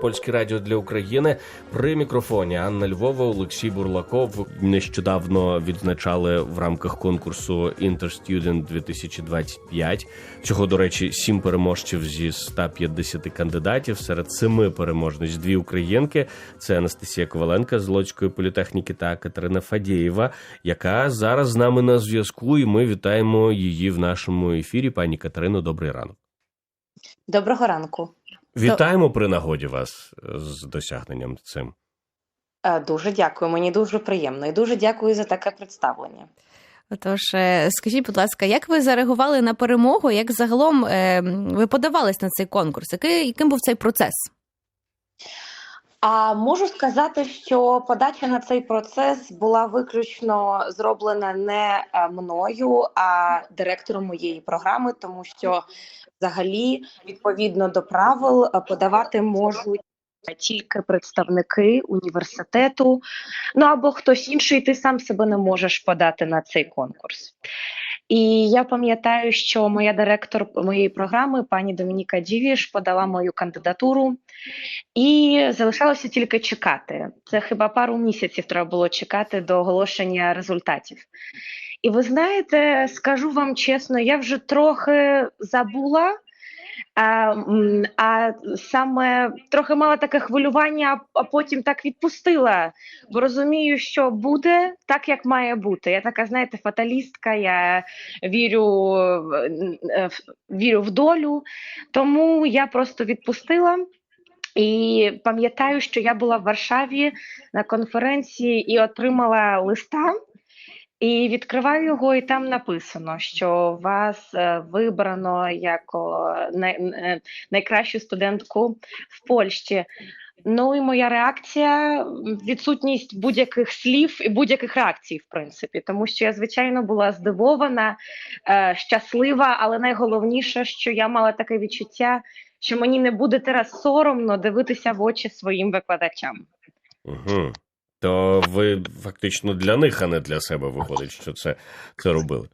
Польське радіо для України при мікрофоні Анна Львова, Олексій Бурлаков. Нещодавно відзначали в рамках конкурсу Interstudent 2025. Цього, до речі, сім переможців зі 150 кандидатів. Серед семи переможниць дві українки. Це Анастасія Коваленка з Лодської політехніки та Катерина Фадєєва, яка зараз з нами на зв'язку. І ми вітаємо її в нашому ефірі. Пані Катерино, добрий ранок. Доброго ранку. Вітаємо при нагоді вас з досягненням цим. Е, Дуже дякую. Мені дуже приємно і дуже дякую за таке представлення. Отож, е, скажіть, будь ласка, як ви зареагували на перемогу? Як загалом е, ви подавались на цей конкурс? Який, яким був цей процес? А можу сказати, що подача на цей процес була виключно зроблена не е, мною, а директором моєї програми, тому що взагалі, відповідно до правил, е, подавати можуть. Тільки представники університету, ну або хтось інший, ти сам себе не можеш подати на цей конкурс. І я пам'ятаю, що моя директор моєї програми, пані Домініка Дівіш, подала мою кандидатуру, і залишалося тільки чекати. Це хіба пару місяців треба було чекати до оголошення результатів. І ви знаєте, скажу вам чесно, я вже трохи забула. А, а саме трохи мала таке хвилювання, а потім так відпустила, бо розумію, що буде так, як має бути. Я така, знаєте, фаталістка, я вірю, е, вірю в долю, тому я просто відпустила. І пам'ятаю, що я була в Варшаві на конференції і отримала листа. І відкриваю його, і там написано, що вас е, вибрано як е, найкращу студентку в Польщі. Ну і моя реакція відсутність будь-яких слів і будь-яких реакцій, в принципі, тому що я звичайно була здивована, е, щаслива, але найголовніше, що я мала таке відчуття, що мені не буде зараз соромно дивитися в очі своїм викладачам. Угу. То ви фактично для них, а не для себе виходить, що це, це робили.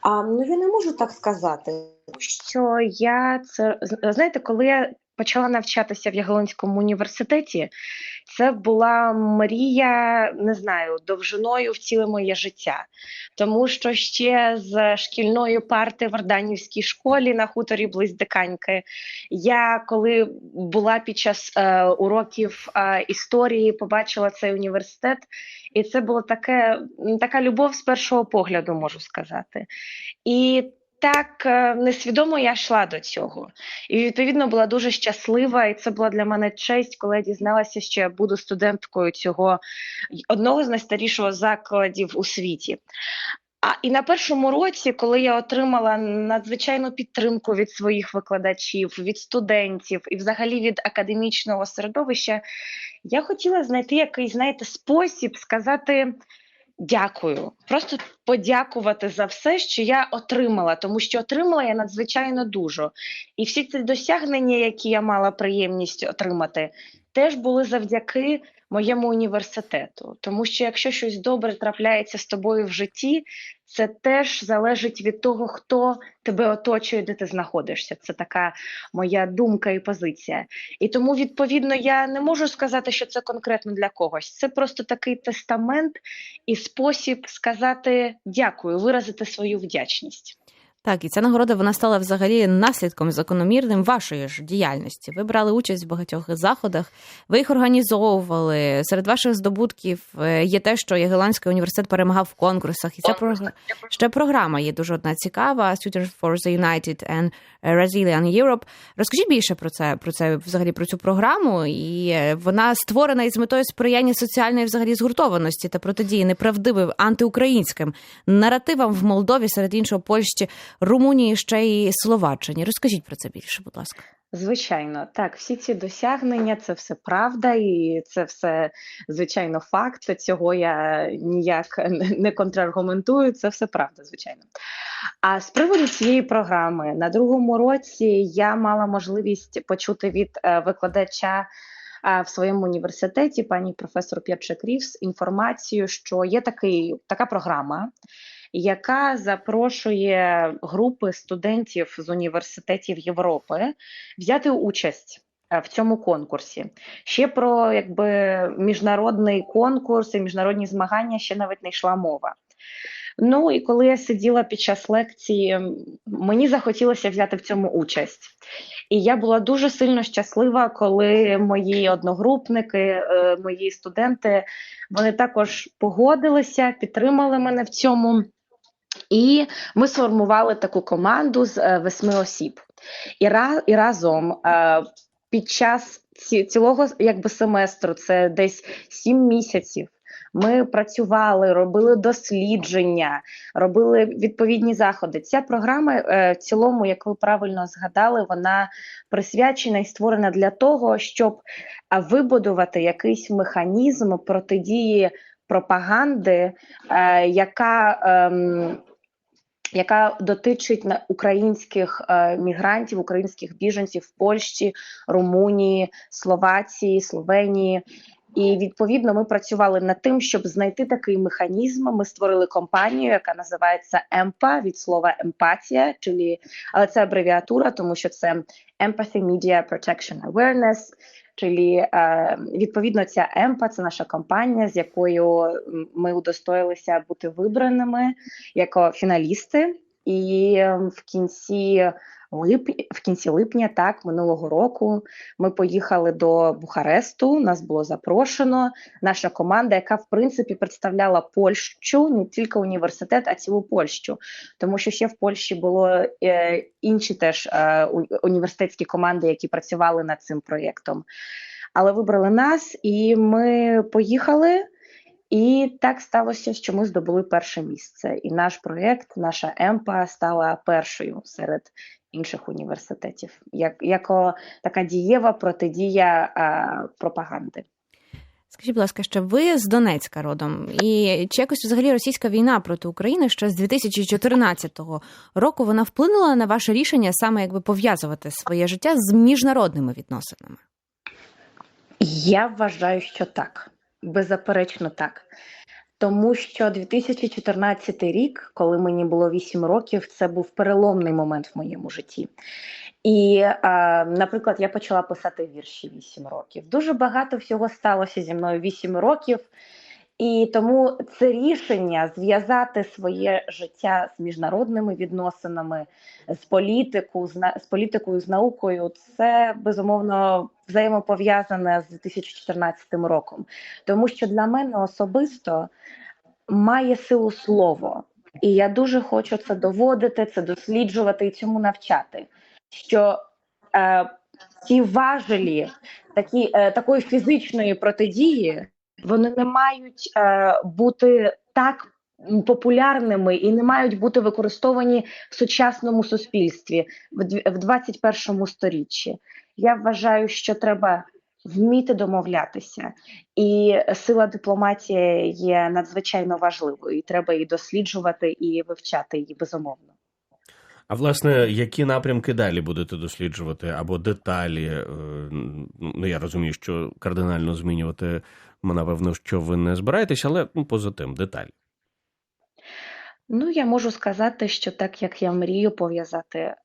А, ну я не можу так сказати, що я це знаєте, коли я почала навчатися в Яглонському університеті, це була мрія, не знаю, довжиною в ціле моє життя. Тому що ще з шкільної парти в Арданівській школі на хуторі близь Диканьки, я коли була під час е, уроків е, історії, побачила цей університет, і це було таке, така любов з першого погляду, можу сказати. І так е, несвідомо я йшла до цього. І відповідно була дуже щаслива, і це була для мене честь, коли я дізналася, що я буду студенткою цього одного з найстарішого закладів у світі. А і на першому році, коли я отримала надзвичайну підтримку від своїх викладачів, від студентів і взагалі від академічного середовища, я хотіла знайти якийсь, знаєте, спосіб сказати дякую, просто подякувати за все, що я отримала, тому що отримала я надзвичайно дуже. І всі ці досягнення, які я мала приємність отримати, теж були завдяки моєму університету. Тому що якщо щось добре трапляється з тобою в житті, це теж залежить від того, хто тебе оточує, де ти знаходишся. Це така моя думка і позиція. І тому, відповідно, я не можу сказати, що це конкретно для когось. Це просто такий тестамент і спосіб сказати дякую, виразити свою вдячність. Так, і ця нагорода вона стала взагалі наслідком закономірним вашої ж діяльності. Ви брали участь в багатьох заходах, ви їх організовували. Серед ваших здобутків е, є те, що Ягеланський університет перемагав в конкурсах, і ця програ... ще програма є дуже одна цікава: Students for the United and Resilient Europe. Розкажіть більше про це, про це взагалі про цю програму. І е, вона створена із метою сприяння соціальної взагалі згуртованості та протидії неправдивим антиукраїнським наративам в Молдові, серед іншого Польщі, Румунії, ще й Словаччині. Розкажіть про це більше, будь ласка. Звичайно, так, всі ці досягнення це все правда, і це все звичайно факт. Цього я ніяк не- контраргументую. Це все правда, звичайно. А з приводу цієї програми на другому році я мала можливість почути від е, викладача. е, В своєму університеті пані професор П'ячек Рівс інформацію, що є такий така програма, яка запрошує групи студентів з університетів Європи взяти участь е, в цьому конкурсі. Ще про якби міжнародний конкурс і міжнародні змагання ще навіть не йшла мова. Ну і коли я сиділа під час лекції, мені захотілося взяти в цьому участь. І я була дуже сильно щаслива, коли мої одногрупники, е, мої студенти, вони також погодилися, підтримали мене в цьому. І ми сформували таку команду з е, восьми осіб. І, ra- і разом е, під час ці, цілого якби семестру, це десь сім місяців. Ми працювали, робили дослідження, робили відповідні заходи. Ця програма е, в цілому, як ви правильно згадали, вона присвячена і створена для того, щоб вибудувати якийсь механізм протидії пропаганди, яка ем, яка дотичить українських е, мігрантів, українських біженців в Польщі, Румунії, Словації, Словенії. І відповідно ми працювали над тим, щоб знайти такий механізм. Ми створили компанію, яка називається ЕМПА від слова емпатія, czyli, але це абревіатура, тому що це Empathy Media Protection Awareness. Czyli е, відповідно ця ЕМПА це наша компанія, з якою ми удостоїлися бути вибраними як фіналісти. І е, в кінці липня, в кінці липня, так, минулого року, ми поїхали до Бухаресту. Нас було запрошено. Наша команда, яка в принципі представляла Польщу, не тільки університет, а цілу Польщу. Тому що ще в Польщі було е, інші теж е, університетські команди, які працювали над цим проєктом. Але вибрали нас, і ми поїхали. І так сталося, що ми здобули перше місце. І наш проєкт, наша ЕМПА стала першою серед інших університетів, як яко така дієва протидія а, пропаганди. Скажіть, будь ласка, що ви з Донецька родом, і чи якось взагалі російська війна проти України ще з 2014 року вона вплинула на ваше рішення саме якби пов'язувати своє життя з міжнародними відносинами? Я вважаю, що так, беззаперечно так. Тому що 2014 рік, коли мені було 8 років, це був переломний момент в моєму житті. І, наприклад, я почала писати вірші 8 років. Дуже багато всього сталося зі мною 8 років. І тому це рішення зв'язати своє життя з міжнародними відносинами, з політику, з, політикою, з наукою, це безумовно взаємопов'язане з 2014 роком. Тому що для мене особисто має силу слово, і я дуже хочу це доводити, це досліджувати і цьому навчати. Що е, ті важелі такі, е, такої фізичної протидії вони не мають е, бути так популярними і не мають бути використовані в сучасному суспільстві в дв- в 21 сторіччі. Я вважаю, що треба вміти домовлятися, і сила дипломатії є надзвичайно важливою, і треба її досліджувати і вивчати її безумовно. А власне, які напрямки далі будете досліджувати або деталі? Е, Ну я розумію, що кардинально змінювати напевно, що ви не збираєтесь, але ну, поза тим, деталі. Ну, я можу сказати, що так як я мрію пов'язати е,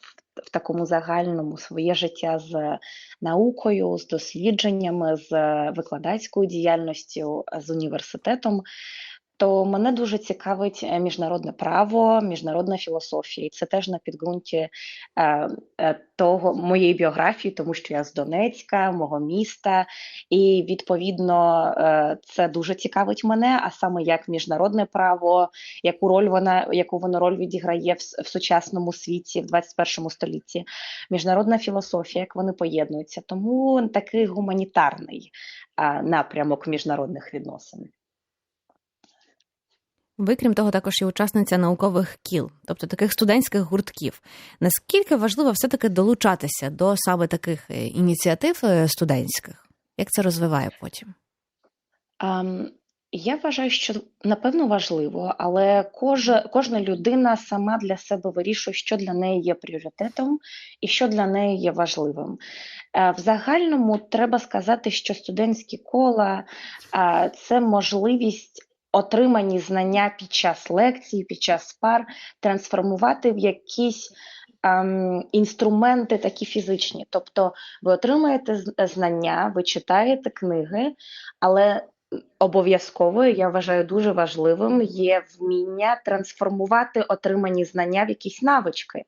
в, в такому загальному своє життя з наукою, з дослідженнями, з викладацькою діяльністю, з університетом, то мене дуже цікавить е, міжнародне право, міжнародна філософія. І це теж на підґрунті е, е, того моєї біографії, тому що я з Донецька, мого міста, і відповідно це дуже цікавить мене, а саме як міжнародне право, яку роль вона, яку воно роль відіграє в, в сучасному світі, в 21 столітті, міжнародна філософія, як вони поєднуються. Тому такий гуманітарний напрямок міжнародних відносин. Ви, крім того, також є учасниця наукових кіл, тобто таких студентських гуртків. Наскільки важливо все-таки долучатися до саме таких е, ініціатив е, студентських? Як це розвиває потім? Ам, Я вважаю, що напевно важливо, але кожа, кожна людина сама для себе вирішує, що для неї є пріоритетом і що для неї є важливим. Е, В загальному треба сказати, що студентські кола це можливість отримані знання під час лекцій, під час пар трансформувати в якісь ем, інструменти такі фізичні. Тобто ви отримаєте знання, ви читаєте книги, але обов'язково, я вважаю, дуже важливим є вміння трансформувати отримані знання в якісь навички.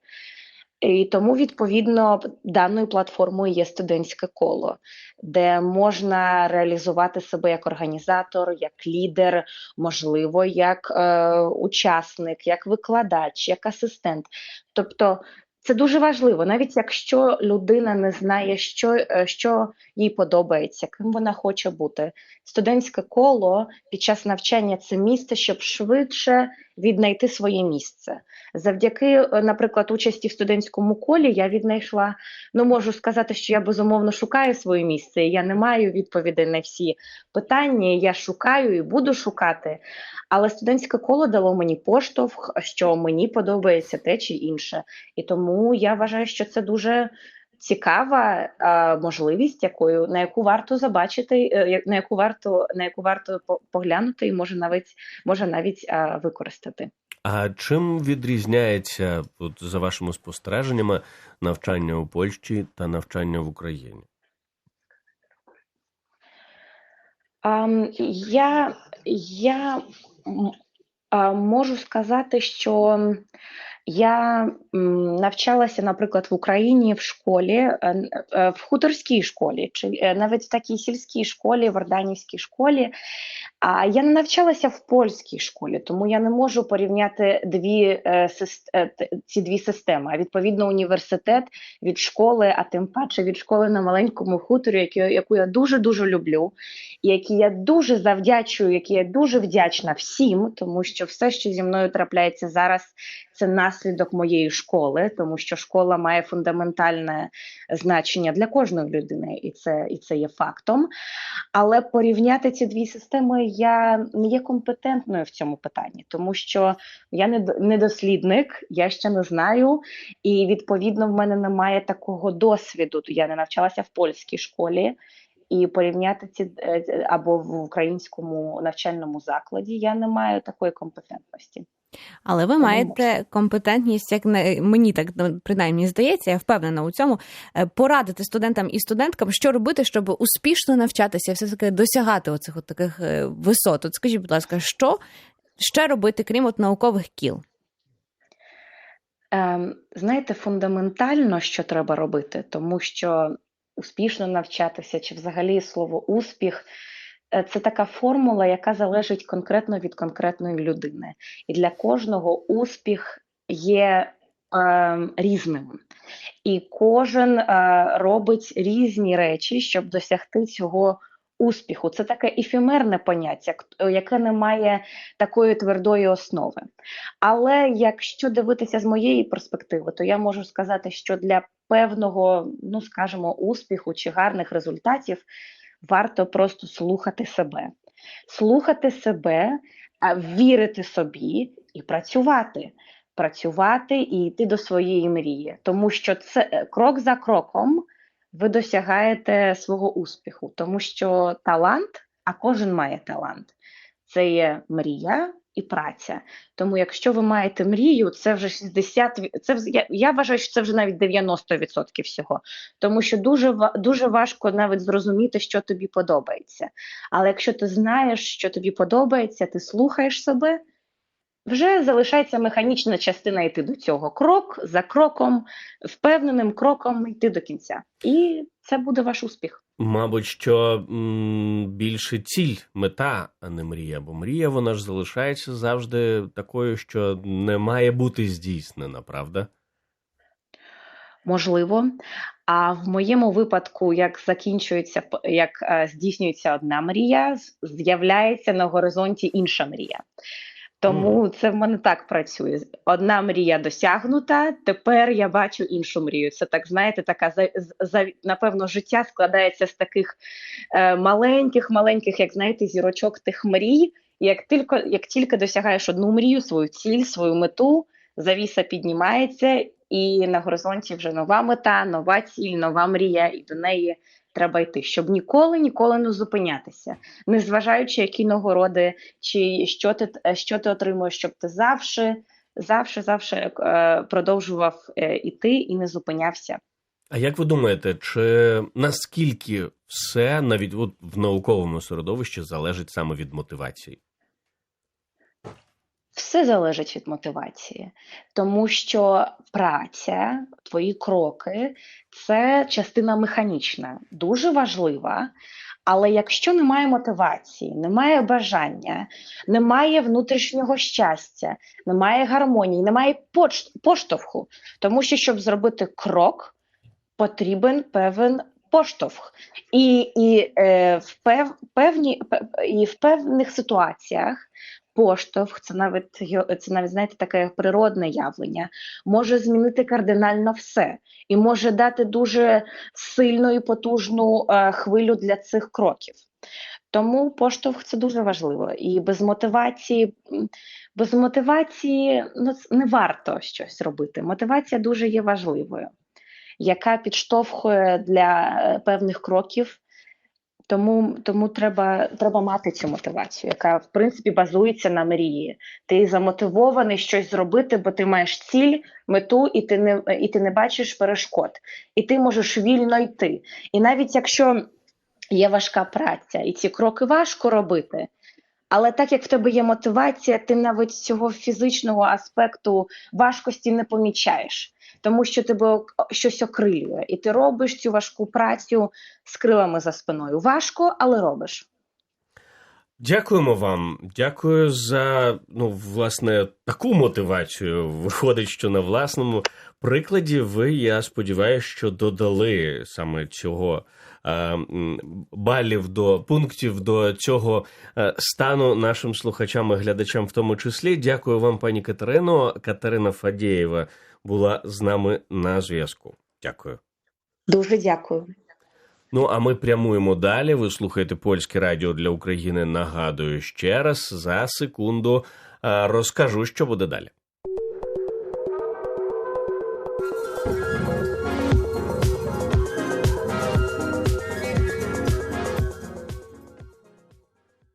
І тому, відповідно, даною платформою є студентське коло, де можна реалізувати себе як організатор, як лідер, можливо, як е, учасник, як викладач, як асистент. Тобто це дуже важливо, навіть якщо людина не знає, що, е, що їй подобається, ким вона хоче бути. Студентське коло під час навчання це місце, щоб швидше віднайти своє місце. Завдяки, е, наприклад, участі в студентському колі я віднайшла, ну можу сказати, що я безумовно шукаю своє місце. Я не маю відповідей на всі питання. Я шукаю і буду шукати. Але студентське коло дало мені поштовх, що мені подобається те чи інше. І тому я вважаю, що це дуже цікава е, можливість, якою на яку варто забачити, е, на яку варто на яку варто поглянути, і може навіть може навіть е, використати. А чим відрізняється, от, за вашими спостереженнями, навчання у Польщі та навчання в Україні? Ам, я, я м, можу сказати, що я навчалася, наприклад, в Україні в школі, е, е, в хуторській школі, чи е, навіть в такій сільській школі, в Орданівській школі. А я не навчалася в польській школі, тому я не можу порівняти дві е, е, ці дві системи. А відповідно, університет від школи, а тим паче від школи на маленькому хуторі, яку я дуже дуже люблю, і які я дуже завдячую, які я дуже вдячна всім, тому що все, що зі мною трапляється зараз, це наслідок моєї школи, тому що школа має фундаментальне значення для кожної людини, і це, і це є фактом. Але порівняти ці дві системи я не є компетентною в цьому питанні, тому що я не, не дослідник, я ще не знаю, і відповідно в мене немає такого досвіду. Я не навчалася в польській школі. І порівняти ці е, або в українському навчальному закладі я не маю такої компетентності. Але ви маєте компетентність, як не мені так ну, принаймні здається, я впевнена у цьому, е, порадити студентам і студенткам, що робити, щоб успішно навчатися, все таки досягати оцих от таких е, висот. От скажіть, будь ласка, що ще робити, крім от наукових кіл? Ем, знаєте, фундаментально, що треба робити, тому що успішно навчатися, чи взагалі слово успіх це така формула, яка залежить конкретно від конкретної людини. І для кожного успіх є ем, різним. І кожен е, робить різні речі, щоб досягти цього успіху. Це таке ефемерне поняття, яке не має такої твердої основи. Але якщо дивитися з моєї перспективи, то я можу сказати, що для певного, ну скажімо, успіху чи гарних результатів варто просто слухати себе, слухати себе, вірити собі і працювати. Працювати і йти до своєї мрії, тому що це е, крок за кроком ви досягаєте свого успіху, тому що талант, а кожен має талант. Це є мрія і праця. Тому, якщо ви маєте мрію, це вже 60, ві- це вз- я, я вважаю, що це вже навіть 90% всього. Тому що дуже дуже важко навіть зрозуміти, що тобі подобається. Але якщо ти знаєш, що тобі подобається, ти слухаєш себе. Вже залишається механічна частина йти до цього. Крок за кроком, впевненим кроком йти до кінця. І це буде ваш успіх. Мабуть, що м, більше ціль, мета, а не мрія. Бо мрія вона ж залишається завжди такою, що не має бути здійснена, правда? Можливо. А в моєму випадку, як закінчується, як е, здійснюється одна мрія, з'являється на горизонті інша мрія. Тому це в мене так працює. Одна мрія досягнута, тепер я бачу іншу мрію. Це так, знаєте, така за, за напевно, життя складається з таких е, маленьких, маленьких, як знаєте, зірочок тих мрій. Як тільки, як тільки досягаєш одну мрію, свою ціль, свою мету, завіса піднімається, і на горизонті вже нова мета, нова ціль, нова мрія, і до неї треба йти, щоб ніколи, ніколи не зупинятися, незважаючи, які нагороди чи що ти, що ти отримуєш, щоб ти завжди завжди, завжди е, продовжував е, іти і не зупинявся. А як ви думаєте, чи наскільки все навіть от в науковому середовищі залежить саме від мотивації? Все залежить від мотивації, тому що праця, твої кроки це частина механічна, дуже важлива. Але якщо немає мотивації, немає бажання, немає внутрішнього щастя, немає гармонії, немає поштовху, тому що щоб зробити крок, потрібен певен поштовх. І, і, е, в пев, певні, і в певних ситуаціях поштовх, це навіть це навіть знаєте таке природне явлення, може змінити кардинально все і може дати дуже сильну і потужну е, хвилю для цих кроків. Тому поштовх це дуже важливо. І без мотивації, без мотивації ну, не варто щось робити. Мотивація дуже є важливою, яка підштовхує для е, певних кроків. Тому, тому треба, треба мати цю мотивацію, яка в принципі базується на мрії. Ти замотивований щось зробити, бо ти маєш ціль, мету, і ти не і ти не бачиш перешкод, і ти можеш вільно йти. І навіть якщо є важка праця, і ці кроки важко робити. Але так як в тебе є мотивація, ти навіть цього фізичного аспекту важкості не помічаєш, тому що тебе щось окрилює, і ти робиш цю важку працю з крилами за спиною. Важко, але робиш. Дякуємо вам. Дякую за ну, власне, таку мотивацію. Виходить, що на власному прикладі ви, я сподіваюся, що додали саме цього е, балів до пунктів до цього е, стану нашим слухачам і глядачам, в тому числі. Дякую вам, пані Катерино. Катерина Фадєєва була з нами на зв'язку. Дякую. Дуже дякую. Ну а ми прямуємо далі. Ви слухаєте польське радіо для України. Нагадую ще раз за секунду. Розкажу, що буде далі.